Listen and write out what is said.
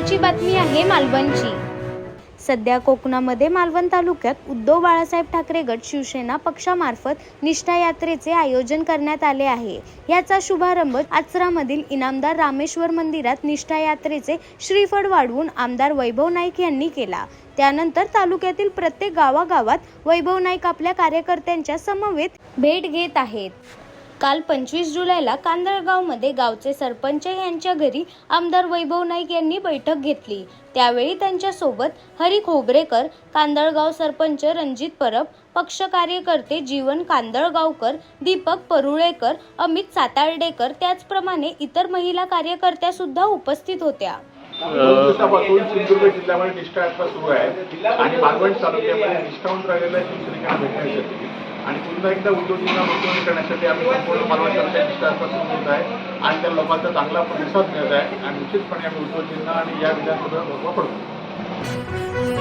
आताची बातमी आहे मालवणची. सध्या कोकणामध्ये मालवण तालुक्यात उद्धव बाळासाहेब ठाकरे गट शिवसेना पक्षामार्फत निष्ठा यात्रेचे आयोजन करण्यात आले आहे. याचा शुभारंभ आचरामधील इनामदार रामेश्वर मंदिरात निष्ठा यात्रेचे श्रीफळ वाढवून आमदार वैभव नाईक यांनी केला. त्यानंतर तालुक्यातील प्रत्येक गावागावात वैभव नाईक आपल्या कार्यकर्त्यांच्या समवेत भेट घेत आहेत. काल पंचवीस जुलैला कांदळगावमध्ये गावचे सरपंच यांच्या घरी आमदार वैभव नाईक यांनी बैठक घेतली. त्यावेळी त्यांच्यासोबत हरी खोबरेकर कांदळगाव सरपंच रणजित परब पक्ष कार्यकर्ते जीवन कांदळगावकर दीपक परुळेकर अमित सातार्डेकर त्याचप्रमाणे इतर महिला कार्यकर्त्या सुद्धा उपस्थित होत्या. दिवसापासून सिंधुदुर्ग जिल्ह्यामध्ये निष्ठा यात्रा सुरू आहे आणि मालवण तालुक्यामध्ये निष्ठावंत राहिलेल्या शिवसेनेच्या भेटण्यासाठी आणि पुन्हा एकदा उद्योगींना गुंतवणूक करण्यासाठी आम्ही संपूर्ण मालवण तालुक्यात आहे आणि त्या लोकांचा चांगला प्रतिसाद मिळत आहे. आणि निश्चितपणे आम्ही उद्योगींना आणि या विधानसभेवर महत्त्व पडतो.